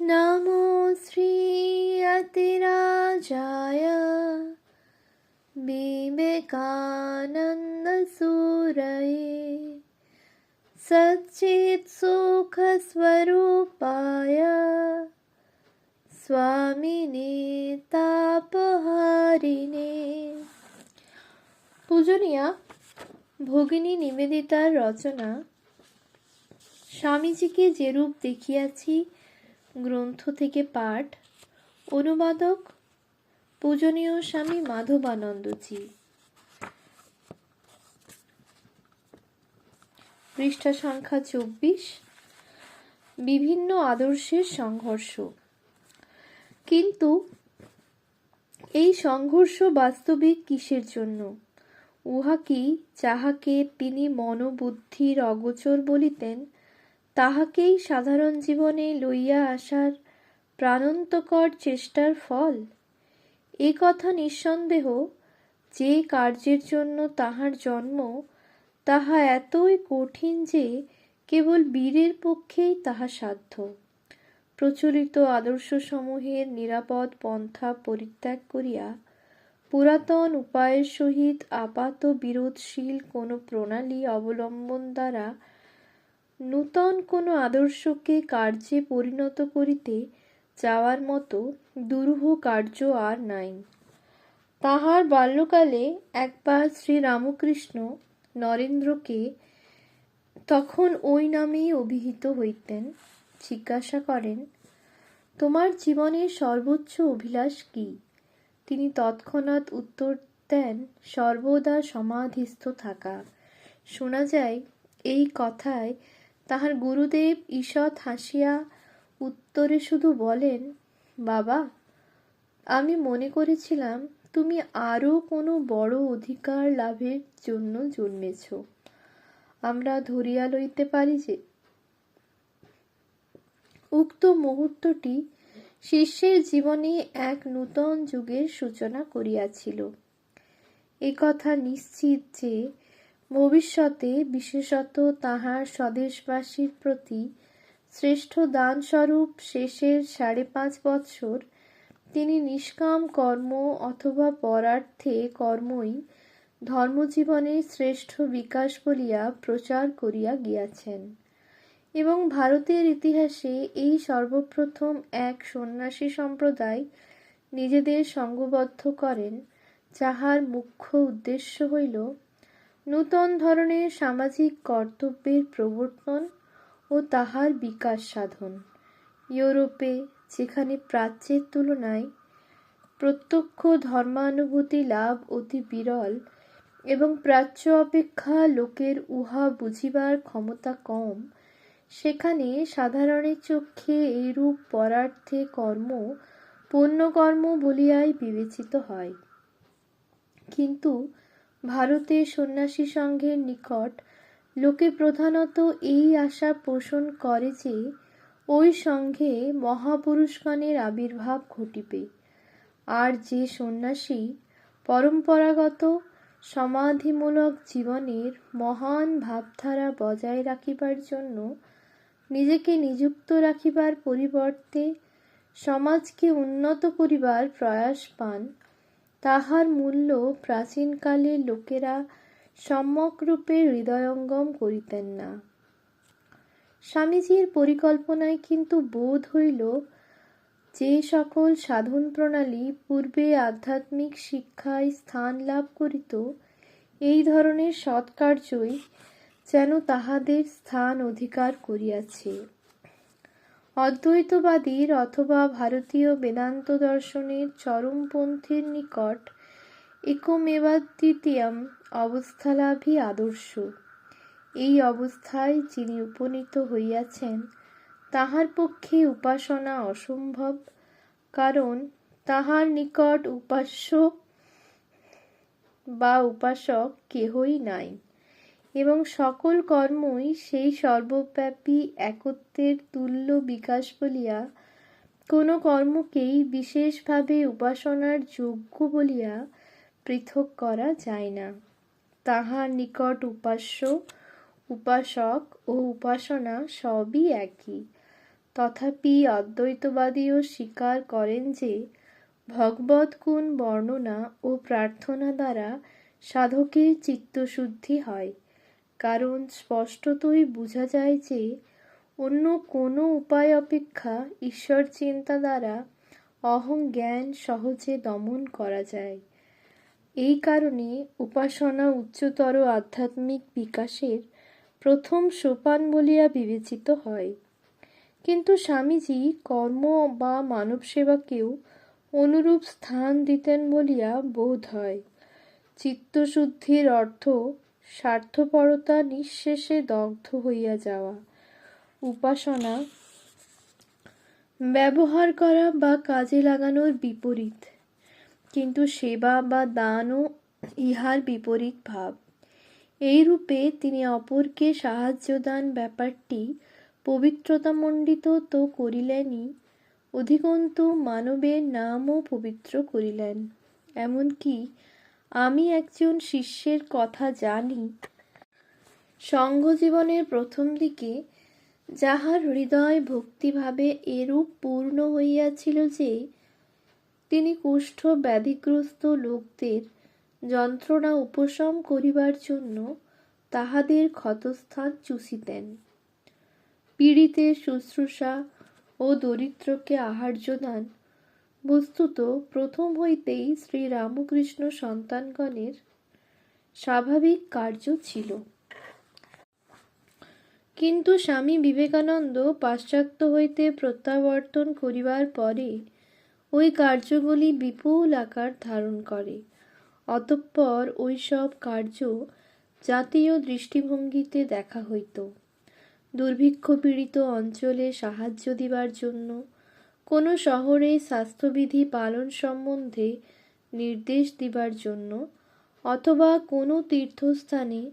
नमो श्रीयतिराजाय विवेकानन्दसूरये सच्चित्सुखस्वरूपाय স্বামিনে তাপহারিণে পূজনীয়া ভগিনী নিবেদিতার রচনা স্বামীজিকে যেরূপ দেখিয়াছি গ্রন্থ থেকে পাঠ, অনুবাদক পূজনীয় স্বামী মাধবানন্দজি। পৃষ্ঠা সংখ্যা চব্বিশ, বিভিন্ন আদর্শের সংঘর্ষ। কিন্তু এই সংঘর্ষ বাস্তবিক কিসের জন্য? উহা কি যাহাকে তিনি মনোবুদ্ধির অগোচর বলিতেন তাহাকেই সাধারণ জীবনে লইয়া আসার প্রাণন্তকর চেষ্টার ফল? এ কথা নিঃসন্দেহ যে কার্যের জন্য তাহার জন্ম, তাহা এতই কঠিন যে কেবল বীরের পক্ষেই তাহা সাধ্য। প্রচলিত আদর্শসমূহের নিরাপদ পন্থা পরিত্যাগ করিয়া পুরাতন উপায়ের সহিত আপাত বিরোধশীল কোনো প্রণালী অবলম্বন দ্বারা নূতন কোনো আদর্শকে কার্যে পরিণত করিতে যাওয়ার মতো দুরূহ কার্য আর নাই। তাহার বাল্যকালে একবার শ্রীরামকৃষ্ণ নরেন্দ্রকে তখন ওই নামেই অভিহিত হইতেন, জিজ্ঞাসা করেন, তোমার জীবনের সর্বোচ্চ অভিলাষ কি? তিনি তৎক্ষণাৎ উত্তর দেন, সর্বদা সমাধিস্থ থাকা। শোনা যায়, এই কথায় তাহার গুরুদেব ঈষৎ হাসিয়া উত্তরে শুধু বলেন, বাবা, আমি মনে করেছিলাম তুমি আরও কোনো বড় অধিকার লাভের জন্য জন্মেছ। আমরা ধরিয়া লইতে পারি যে উক্ত মুহূর্তটি শিষ্যের জীবনে এক নূতন যুগের সূচনা করিয়াছিল। কথা নিশ্চিত যে ভবিষ্যতে বিশেষত তাহার স্বদেশবাসীর প্রতি শ্রেষ্ঠ দানস্বরূপ শেষের সাড়ে পাঁচ বৎসর তিনি নিষ্কাম কর্ম অথবা পরার্থে কর্মই ধর্মজীবনের শ্রেষ্ঠ বিকাশ বলিয়া প্রচার করিয়া গিয়াছেন। এবং ভারতের ইতিহাসে এই সর্বপ্রথম এক সন্ন্যাসী সম্প্রদায় নিজেদের সঙ্গবদ্ধ করেন, যাহার মুখ্য উদ্দেশ্য হইল নূতন ধরনের সামাজিক কর্তব্যের প্রবর্তন ও তাহার বিকাশ সাধন। ইউরোপে যেখানে প্রাচ্যের তুলনায় প্রত্যক্ষ ধর্মানুভূতি লাভ অতি বিরল এবং প্রাচ্য অপেক্ষা লোকের উহা বুঝিবার ক্ষমতা কম, সেখানে সাধারণের চক্ষে এইরূপ পরার্থে কর্ম, পুণ্যকর্ম বলিয়াই বিবেচিত হয়। কিন্তু ভারতে সন্ন্যাসী সংঘের নিকট লোকে প্রধানত এই আশা পোষণ করে যে ওই সঙ্ঘে মহাপুরুষগণের আবির্ভাব ঘটিবে। আর যে সন্ন্যাসী পরম্পরাগত সমাধিমূলক জীবনের মহান ভাবধারা বজায় রাখিবার জন্য নিজেকে নিযুক্ত রাখিবার পরিবর্তে সমাজকে উন্নত করিবার প্রয়াস পান তাহার মূল্য প্রাচীনকালে লোকেরা সম্যকরূপে হৃদয়ঙ্গম করিতেন না। স্বামীজির পরিকল্পনায় কিন্তু বোধ হইল, যে সকল সাধন প্রণালী পূর্বে আধ্যাত্মিক শিক্ষায় স্থান লাভ করিত, এই ধরনের সৎকার্যই যেন তাহাদের স্থান অধিকার করিয়াছে। অদ্বৈতবাদীর অথবা ভারতীয় বেদান্ত দর্শনের চরমপন্থীর নিকট একমেবাদ্বিতীয়ম অবস্থালাভী আদর্শ। এই অবস্থায় যিনি উপনীত হইয়াছেন, তাহার পক্ষে উপাসনা অসম্ভব, কারণ তাহার নিকট উপাস্য বা উপাসক কেহই নাই। এবং সকল কর্মই সেই সর্বব্যাপী একত্বের তুল্য বিকাশ বলিয়া কোনো কর্মকেই বিশেষভাবে উপাসনার যোগ্য বলিয়া পৃথক করা যায় না। তাহার নিকট উপাস্য, উপাসক ও উপাসনা সবই একই। তথাপি অদ্বৈতবাদীও স্বীকার করেন যে ভগবৎ গুণ বর্ণনা ও প্রার্থনা দ্বারা সাধকের চিত্তশুদ্ধি হয়। কারণ স্পষ্টতই বোঝা যায় যে অন্য কোনো উপায় অপেক্ষা ঈশ্বর চিন্তা দ্বারা অহং জ্ঞান সহজে দমন করা যায়। এই কারণে উপাসনা উচ্চতর আধ্যাত্মিক বিকাশের প্রথম সোপান বলিয়া বিবেচিত হয়। কিন্তু স্বামীজি কর্ম বা মানব সেবাকেও অনুরূপ স্থান দিতেন বলিয়া বোধ হয়। চিত্তশুদ্ধির অর্থ স্বার্থপরতা নিঃশেষে দগ্ধ হইয়া যাওয়া। উপাসনা, ব্যবহার করা বা কাজে লাগানোর বিপরীত। কিন্তু সেবা বা দানও ইহার বিপরীত ভাব। এই রূপে তিনি অপরকে সাহায্য দান ব্যাপারটি পবিত্রতামণ্ডিত তো করিলেনই, অধিকন্তু মানবের নামও পবিত্র করিলেন। এমনকি আমি একজন শিষ্যের কথা জানি। সঙ্ঘ জীবনের প্রথম দিকে যাহার হৃদয় ভক্তিভাবে এরূপ পূর্ণ হইয়াছিল যে, তিনি কুষ্ঠ ব্যাধিগ্রস্ত লোকদের যন্ত্রণা উপশম করিবার জন্য তাহাদের ক্ষতস্থান চুষিতেন। পীড়িতের শুশ্রূষা ও দরিদ্রকে আহার্য দান বস্তুত প্রথম হইতেই শ্রী রামকৃষ্ণ সন্তানগণের স্বাভাবিক কার্য ছিল। কিন্তু স্বামী বিবেকানন্দ পাশ্চাত্য হইতে প্রত্যাবর্তন করিবার পরে ওই কার্যগুলি বিপুল আকার ধারণ করে। অতঃপর ওই সব কার্য জাতীয় দৃষ্টিভঙ্গিতে দেখা হইত। দুর্ভিক্ষ পীড়িত অঞ্চলে সাহায্য দিবার জন্য কোনো শহরে স্বাস্থ্যবিধি পালন সম্বন্ধে নির্দেশ দিবার জন্য অথবা কোনো তীর্থস্থানে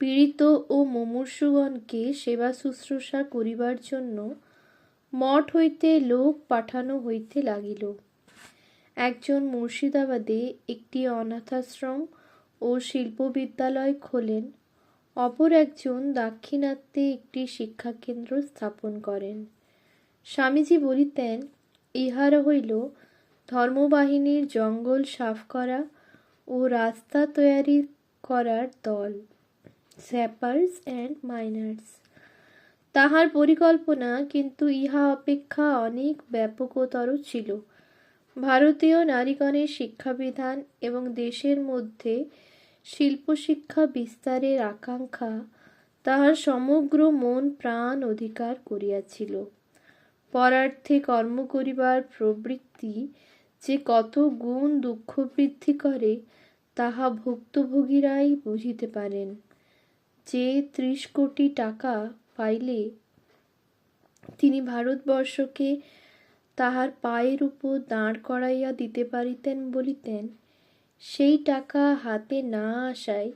পীড়িত ও মুমূর্ষুগণকে সেবা শুশ্রূষা করিবার জন্য মঠ হইতে লোক পাঠানো হইতে লাগিল। একজন মুর্শিদাবাদে একটি অনাথাশ্রম ও শিল্পবিদ্যালয় খোলেন। অপর একজন দাক্ষিণাত্যে একটি শিক্ষাকেন্দ্র স্থাপন করেন। স্বামীজি বলিতেন, ইহারা হইল ধর্মবাহিনীর জঙ্গল সাফ করা ও রাস্তা তৈয়ারি করার দল স্যাপার্স অ্যান্ড মাইনার্স। তাহার পরিকল্পনা কিন্তু ইহা অপেক্ষা অনেক ব্যাপকতর ছিল। ভারতীয় নারীগণের শিক্ষাবিধান এবং দেশের মধ্যে শিল্পশিক্ষা বিস্তারের আকাঙ্ক্ষা তাহার সমগ্র মন, প্রাণ অধিকার করিয়াছিল। পরার্থে কর্ম করিবার প্রবৃত্তি যে কত গুণ দুঃখ বৃদ্ধি করে, তাহা ভুক্তভোগীরাই বুঝিতে পারেন। যে ত্রিশ কোটি টাকা পাইলে তিনি ভারতবর্ষকে তাহার পায়ের উপর দাঁড় করাইয়া দিতে পারিতেন বলিতেন, সেই টাকা হাতে না আসায়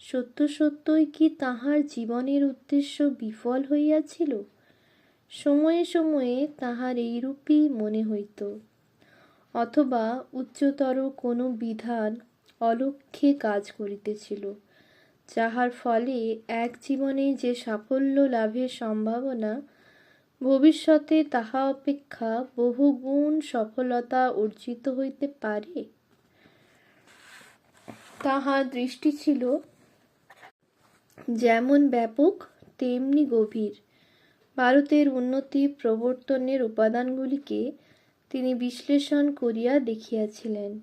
সত্য সত্যই কি তাহার জীবনের উদ্দেশ্য বিফল হইয়াছিল? সময়ে সময়ে তাহার এইরূপই মনে হইত। অথবা উচ্চতর কোনো বিধান অলক্ষ্যে কাজ করিতেছিল, যাহার ফলে এক জীবনে যে সাফল্য লাভের সম্ভাবনা, ভবিষ্যতে তাহা অপেক্ষা বহুগুণ সফলতা অর্জিত হইতে পারে। তাহার দৃষ্টি ছিল যেমন ব্যাপক, তেমনি গভীর। ভারতের উন্নতি প্রবর্তনের উপাদানগুলিকে তিনি বিশ্লেষণ করিয়া দেখিয়াছিলেন।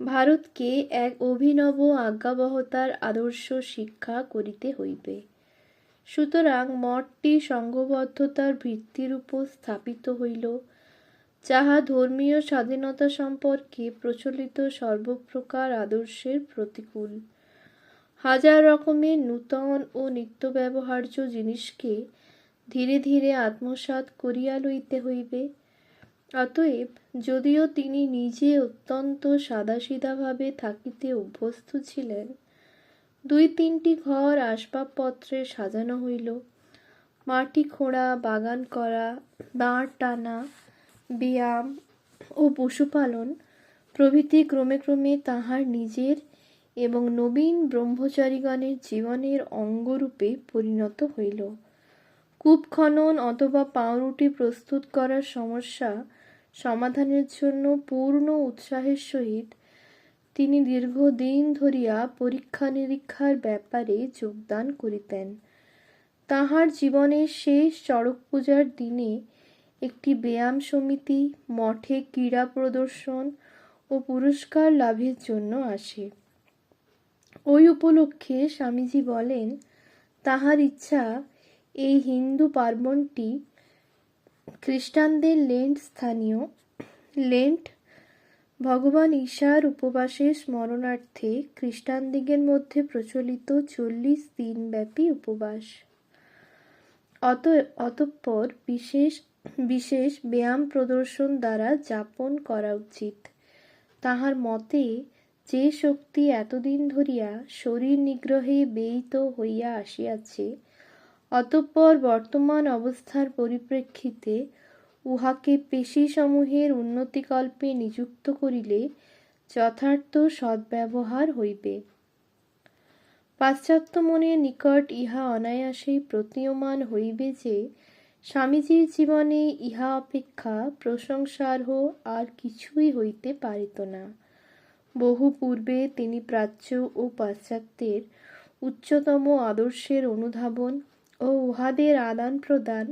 ভারতকে এক অভিনব আজ্ঞাবহতার আদর্শ শিক্ষা করিতে হইবে। সুতরাং মঠটি সংঘবদ্ধতার ভিত্তির উপর স্থাপিত হইল, যাহা ধর্মীয় স্বাধীনতা সম্পর্কে প্রচলিত সর্বপ্রকার আদর্শের প্রতিকূল। হাজার রকমের নূতন ও নিত্য ব্যবহার্য জিনিসকে ধীরে ধীরে আত্মসাৎ করিয়া লইতে হইবে। অতএব যদিও তিনি নিজে অত্যন্ত সাদাসিধাভাবে থাকিতে অভ্যস্ত ছিলেন, দুই তিনটি ঘর আসবাবপত্রে সাজানো হইল। মাটি খোঁড়া, বাগান করা, দাঁড় টানা, ব্যায়াম ও পশুপালন প্রভৃতি ক্রমে ক্রমে তাহার নিজের এবং নবীন ব্রহ্মচারীগণের জীবনের অঙ্গরূপে পরিণত হইল। কূপ খনন অথবা পাউরুটি প্রস্তুত করার সমস্যা সমাধানের জন্য পূর্ণ উৎসাহের সহিত তিনি দীর্ঘদিন ধরিয়া পরীক্ষা নিরীক্ষার ব্যাপারে যোগদান করিতেন। তাহার জীবনের শেষ চড়ক পূজার দিনে একটি ব্যায়াম সমিতি, মঠে ক্রীড়া প্রদর্শন ও পুরস্কার লাভের জন্য আসে। ওই উপলক্ষে স্বামীজি বলেন, তাহার ইচ্ছা এই হিন্দু পার্বণটি খ্রিস্টানদের লেন্ট স্থানীয়। লেন্ট ভগবান ঈশার উপবাসের স্মরণার্থে খ্রিস্টানদিগের মধ্যে প্রচলিত চল্লিশ দিনব্যাপী উপবাস। অত, অতঃপর বিশেষ বিশেষ ব্যায়াম প্রদর্শন দ্বারা যাপন করা উচিত। তাহার মতে, যে শক্তি এতদিন ধরিয়া শরীর নিগ্রহে ব্যয়িত হইয়া আসিয়াছে অতঃপর বর্তমান অবস্থার পরিপ্রেক্ষিতে উহাকে পেশীসমূহের উন্নতিকল্পে নিযুক্ত করিলে যথার্থ সদ্ব্যবহার হইবে। পাশ্চাত্য মনের নিকট ইহা অনায়াসেই প্রতীয়মান হইবে যে, স্বামীজির জীবনে ইহা অপেক্ষা প্রশংসার্হ আর কিছুই হইতে পারিত না। বহু পূর্বে তিনি প্রাচ্য ও পাশ্চাত্যের উচ্চতম আদর্শের অনুধাবন ও উহাদের আদান প্রদান।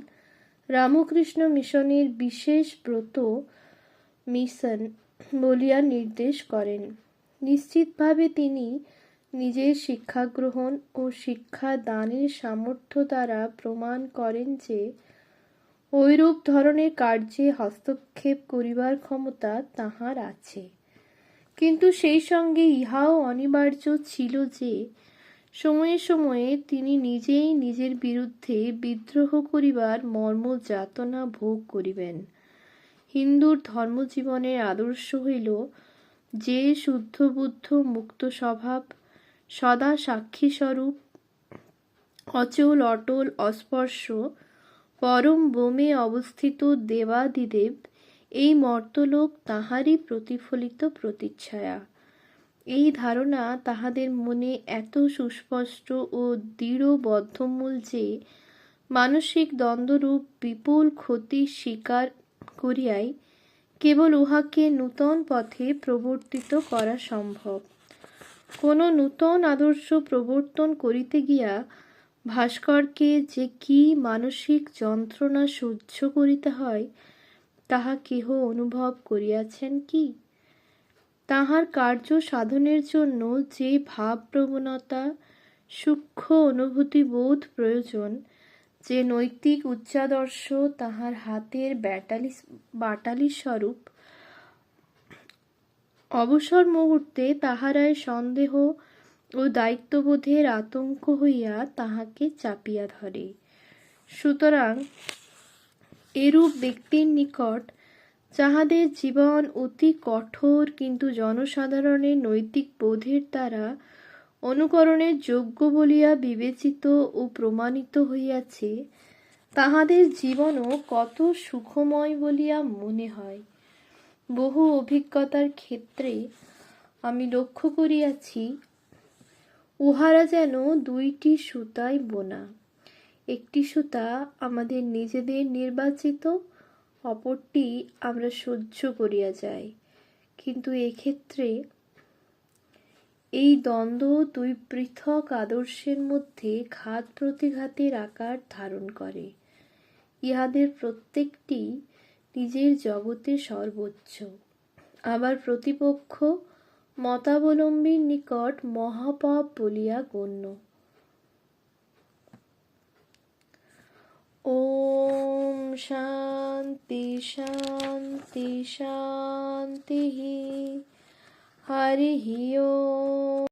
রামকৃষ্ণ মিশনের বিশেষ ব্রত মিশন বলিয়া নির্দেশ করেন। নিশ্চিতভাবে তিনি নিজের শিক্ষা গ্রহণ ও শিক্ষা দানের সামর্থ্য দ্বারা প্রমাণ করেন যে, ঐরূপ ধরনের কার্যে হস্তক্ষেপ করিবার ক্ষমতা তাহার আছে। কিন্তু সেই সঙ্গে ইহাও অনিবার্য ছিল যে সময়ে সময়ে তিনি নিজেই নিজের বিরুদ্ধে বিদ্রোহ করিবার মর্ম যাতনা ভোগ করিবেন। হিন্দুর ধর্মজীবনের আদর্শ হইল যে শুদ্ধ বুদ্ধ মুক্ত স্বভাব, সদা সাক্ষী স্বরূপ অচল, অটল, অস্পর্শ, পরম বোমে অবস্থিত দেবাদিদেব, এই মর্তলোক তাহারই প্রতিফলিত প্রতিচ্ছায়া। এই ধারণা তাহাদের মনে এত সুস্পষ্ট ও দৃঢ় বদ্ধমূল যে, মানসিক দ্বন্দ্বরূপ বিপুল ক্ষতি স্বীকার করিয়াই কেবল উহাকে নূতন পথে প্রবর্তিত করা সম্ভব। কোনো নূতন আদর্শ প্রবর্তন করিতে গিয়া ভাস্করকে যে কি মানসিক যন্ত্রণা সহ্য করিতে হয়, তাহা কেহ অনুভব করিয়াছেন কি? তাহার কার্য সাধনের জন্য যে ভাবপ্রবণতা, সূক্ষ্ম অনুভূতিবোধ প্রয়োজন, যে নৈতিক উচ্চাদর্শ তাহার হাতের ব্যাটালি, বাটালি স্বরূপ, অবসর মুহূর্তে তাহারায় সন্দেহ ও দায়িত্ববোধের আতঙ্ক হইয়া তাহাকে চাপিয়া ধরে। সুতরাং এরূপ ব্যক্তির নিকট যাহাদের জীবন অতি কঠোর, কিন্তু জনসাধারণের নৈতিক বোধের দ্বারা অনুকরণের যোগ্য বলিয়া বিবেচিত ও প্রমাণিত হইয়াছে, তাহাদের জীবনও কত সুখময় বলিয়া মনে হয়। বহু অভিজ্ঞতার ক্ষেত্রে আমি লক্ষ্য করিয়াছি, উহারা যেন দুইটি সুতায় বোনা। একটি সুতা আমাদের নিজেদের নির্বাচিত অপরটি আমরা সহ্য করিয়া যাই। কিন্তু এক্ষেত্রে এই দ্বন্দ্ব দুই পৃথক আদর্শের মধ্যে ঘাত প্রতিঘাতের আকার ধারণ করে। ইহাদের প্রত্যেকটি নিজের জগতে সর্বোচ্চ। আবার প্রতিপক্ষ মতাবলম্বীর নিকট মহাপাপ বলিয়া গণ্য। ওম शांति शांति शांति हरि ही ओ